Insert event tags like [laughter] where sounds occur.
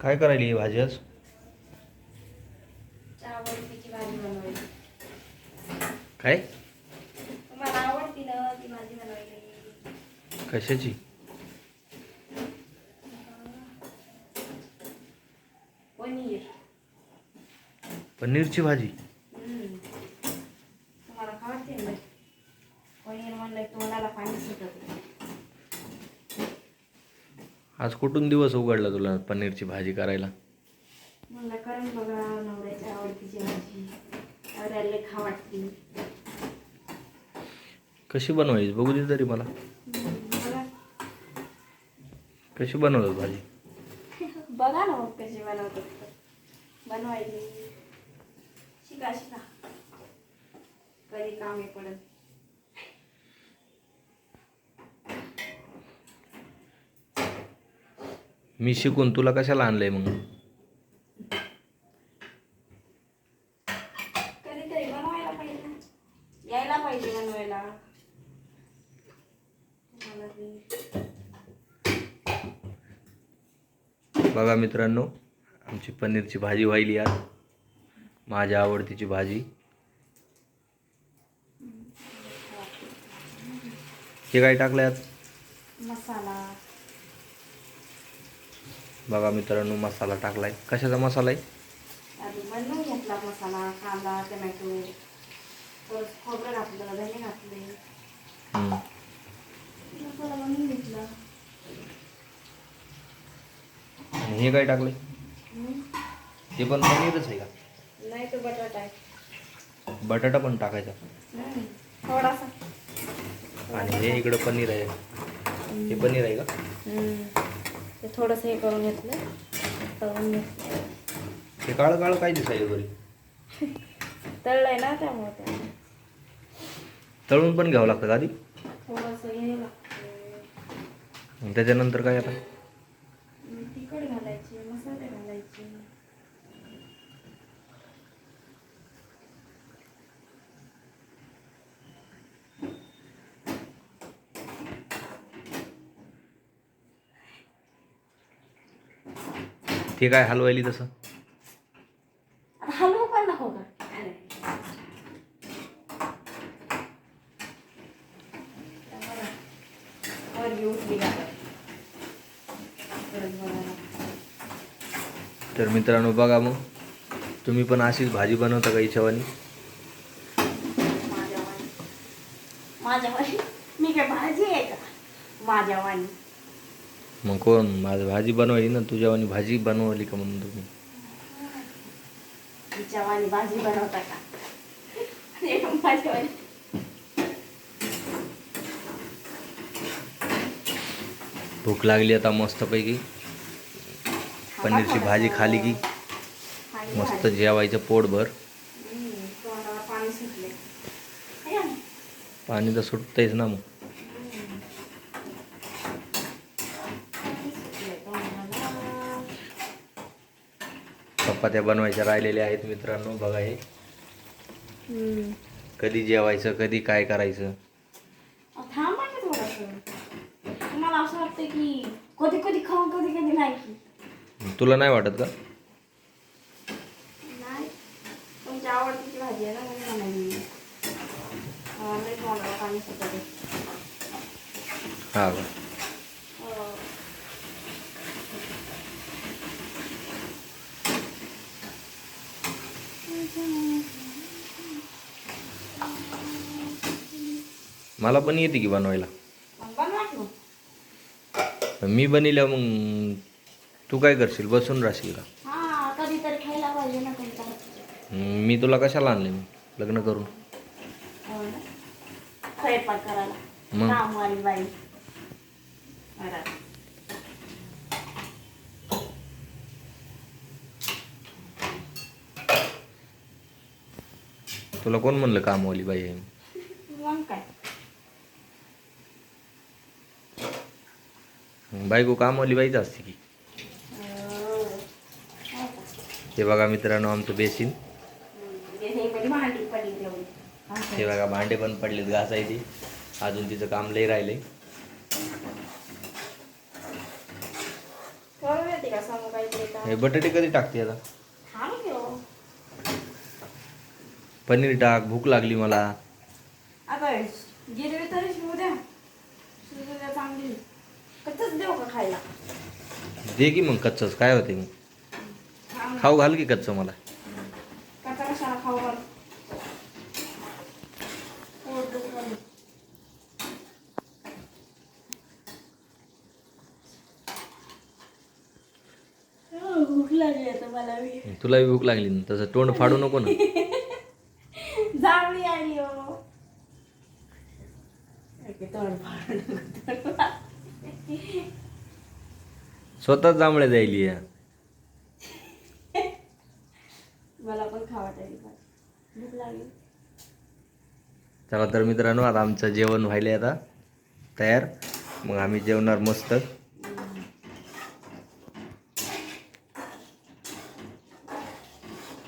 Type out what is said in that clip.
काय करायली ही भाजी आज? आवडतीची भाजी बनवायची. काय? तुम्हाला आवडती ना ती भाजी बनवायची? कशाची? पनीर. पनीरची भाजी हम्म. तुम्हाला खावडते ना पनीर म्हणलं की तोंडाला पाणी सुटत आज कुठून दिवस उघडला तुला पनीरची भाजी करायला? म्हणलं करून बघा नवऱ्याच्या आवडतीची भाजी. नवऱ्याला खा वाटते. कशी बनवायची? बघू दे तरी मला. बघा. कशी बनवतात भाजी? बघा ना मग कशी बनवतात. तर. बनवायची. शिका शिका. कधी कामे पडत. मी शिकून तुला कशाला आणलंय मग. यायला पाहिजे बनवायला. बघा मित्रांनो आमची पनीरची भाजी व्हायली आज. माझ्या आवडतीची भाजी. हे काय टाकलं यात मसाला. बघा मित्रांनो मसाला टाकलाय. कशाचा मसाला आहे? आधी बनवून घेतला मसाला कांदा टमॅटो परत खोबरं घातलं धने घातले. हम्म. मसाला बनवून घेतला. आणि हे काय टाकलंय. ते पण पनीरच आहे का? नाही तो बटाटा आहे. बटाटा पण टाकायचा. थोडासा. आणि हे इकडं पनीर आहे. हे पनीर आहे का. ते थोडंसं हे करून घेतलं. तळून घेतलं हे काळं काळं काय दिसायचं बरी? [laughs] तळलंय ना त्यामुळे तळून पण घ्यावं लागतं का आधी? थोडंसं हे लागतं त्याच्यानंतर काय आता? ते काय हलवायली तसं? आता हलवू पण नको. तर मित्रांनो बघा मग. तुम्ही पण अशीच भाजी बनवता का माझ्या वाणी माझ्या वाणी मी काय भाजी आहे का? माझ्या वाणी मग कोण? माझी भाजी बनवायली ना तुझ्यावानी भाजी बनवली का म्हणून तुम्ही? भाजी बनवता का? भूक लागली आता मस्तपैकी. पनीरची भाजी खाली की? खाली मस्त भाजी. जेवायचं पोटभर. हम्म, तोंडाला पाणी सुटले? पाणी तर सुटतंयच ना मग हम्म. पाणी सुटलंय तोंडाला. चपात्या बनवायच्या राहिलेल्या आहेत मित्रांनो बघा हे. कधी जेवायचं कधी काय करायचं? अहो, थांबा ना थोडंसं. तुम्हाला असं वाटतं की कधी कधी खाऊ कधी कधी नाही की तुला नाही वाटत का? आवडतीची भाजी आहे ना म्हणून हा का हो. मला पण येते की बनवायला. मी बनवल्या मग तू काय करशील? बसून राहशील का? मी तुला कशाला आणले मग? लग्न करून. हो मग? तुला कोण म्हणलं कामवाली बाई आहे मग काय मग बायको कामवाली बाईच असते की. हे बघा मित्रांनो आमचं बेसिन. हे बघा भांडे पण पडलेत घासायचे. अजून तिचं काम लई राहिले हे बटाटे कधी टाकते आता? पनीर टाक भूक लागली मला. आता कच्चच देऊ का खायला? दे की मग कच्चंच काय होते? मग खाऊ घाल की कच्चं मला. कच्चा कशाला खाऊ घाल? पोट दुखलं. अं, भूक लागली आता मला. बी. तुला बी भूक लागली ना तसं तोंड फाडू नको ना [laughs] जांभळी आली हो तोंड फाडून नको, तोंड स्वतःच जांभळे जायली या. मला पण खावा वाटायली भूक लागली. चला तर मित्रांनो आता आमचं जेवण व्हायलं आता. तयार. मग आम्ही जेवणार मस्त.